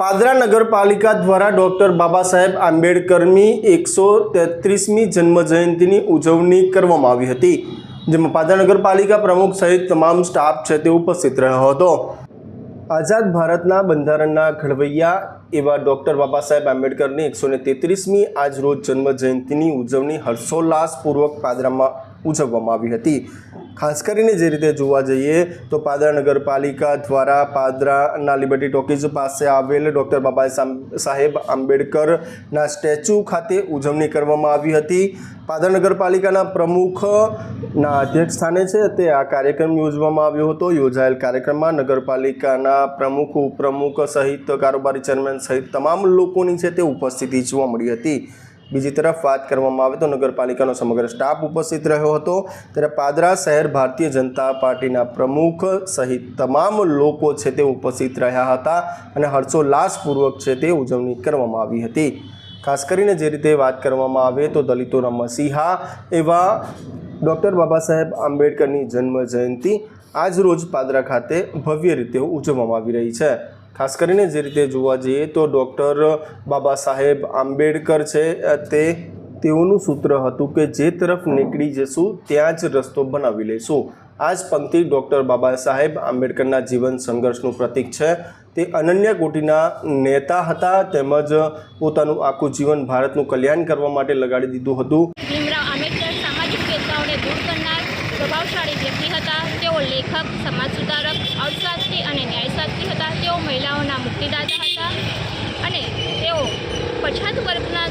પાદરા નગરપાલિકા દ્વારા ડૉક્ટર બાબા સાહેબ આંબેડકરની એકસો તેત્રીસમી જન્મજયંતિની ઉજવણી કરવામાં આવી હતી, જેમાં પાદરા નગરપાલિકા પ્રમુખ સહિત તમામ સ્ટાફ છે તે ઉપસ્થિત રહ્યો હતો. આઝાદ ભારતના બંધારણના ઘડવૈયા એવા ડૉક્ટર બાબા સાહેબ આંબેડકરની એકસો ને તેત્રીસમી આજ રોજ જન્મજયંતિની ઉજવણી હર્ષોલ્લાસપૂર્વક પાદરામાં ઉજવવામાં આવી હતી. ખાસ કરીને જે રીતે જોવા જઈએ તો પાદરા નગરપાલિકા દ્વારા પાદરાના લિબર્ટી ટોકીઝ પાસે આવેલ ડૉક્ટર બાબા સાહેબ આંબેડકરના સ્ટેચ્યુ ખાતે ઉજવણી કરવામાં આવી હતી. પાદર નગરપાલિકાના પ્રમુખના અધ્યક્ષ સ્થાને છે તે આ કાર્યક્રમ યોજવામાં આવ્યો હતો. યોજાયેલ કાર્યક્રમમાં નગરપાલિકાના પ્રમુખ, ઉપપ્રમુખ સહિત કારોબારી ચેરમેન સહિત તમામ લોકોની છે તે ઉપસ્થિતિ જોવા મળી હતી. બીજી તરફ વાત કરવામાં આવે તો નગરપાલિકાનો સમગ્ર સ્ટાફ ઉપસ્થિત રહ્યો હતો. ત્યારે પાદરા શહેર ભારતીય જનતા પાર્ટીના પ્રમુખ સહિત તમામ લોકો છે તે ઉપસ્થિત રહ્યા હતા અને હર્ષોલ્લાસપૂર્વક છે તે ઉજવણી કરવામાં આવી હતી. ખાસ કરીને જે રીતે વાત કરવામાં આવે તો દલિતોના મસીહા એવા ડૉક્ટર બાબા સાહેબ આંબેડકરની જન્મ જયંતિ આજ રોજ પાદરા ખાતે ભવ્ય રીતે ઉજવવામાં આવી રહી છે. ખાસ કરીને જે રીતે જોવા જઈએ તો ડૉક્ટર બાબા સાહેબ આંબેડકર છે તે તેઓનું સૂત્ર હતું કે જે તરફ નીકળી જશું ત્યાં જ રસ્તો બનાવી લઈશું. આ જ પંક્તિ ડૉક્ટર બાબા સાહેબ આંબેડકરના જીવન સંઘર્ષનું પ્રતીક છે. તે અનન્ય કોટીના નેતા હતા, તેમજ પોતાનું આખું જીવન ભારતનું કલ્યાણ કરવા માટે લગાડી દીધું હતું. ભીમરાવ આંબેડકર સામાજિક ભેદભાવને દૂર કરનાર પ્રભાવશાળી વ્યક્તિ હતા. તેઓ લેખક, સમાજ સુધારક, અર્થશાસ્ત્રી અને ન્યાયશાસ્ત્રી હતા. તેઓ મહિલાઓના મુક્તિદાતા હતા અને તેઓ પછાત વર્ગના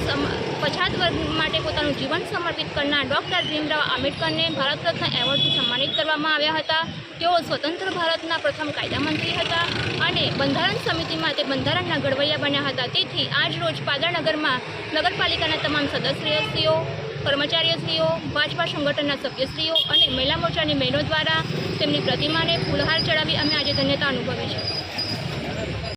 પછાત વર્ગ માટે પોતાનું જીવન સમર્પિત કરનાર ડૉક્ટર ભીમરાવ આંબેડકરને ભારત રત્ન એવોર્ડથી સન્માનિત કરવામાં આવ્યા હતા. તેઓ સ્વતંત્ર ભારતના પ્રથમ કાયદામંત્રી હતા અને બંધારણ સમિતિમાં તે બંધારણના ઘડવૈયા બન્યા હતા. તેથી આજ રોજ પાદરનગરમાં નગરપાલિકાના તમામ સદસ્યશ્રીઓ કર્મચારીશ્રીઓ, ભાજપા સંગઠનના સભ્યશ્રીઓ અને મહિલા મોરચાની બહેનો દ્વારા તેમની પ્રતિમાને ફૂલહાર ચડાવી અમે આજે ધન્યતા અનુભવી છે.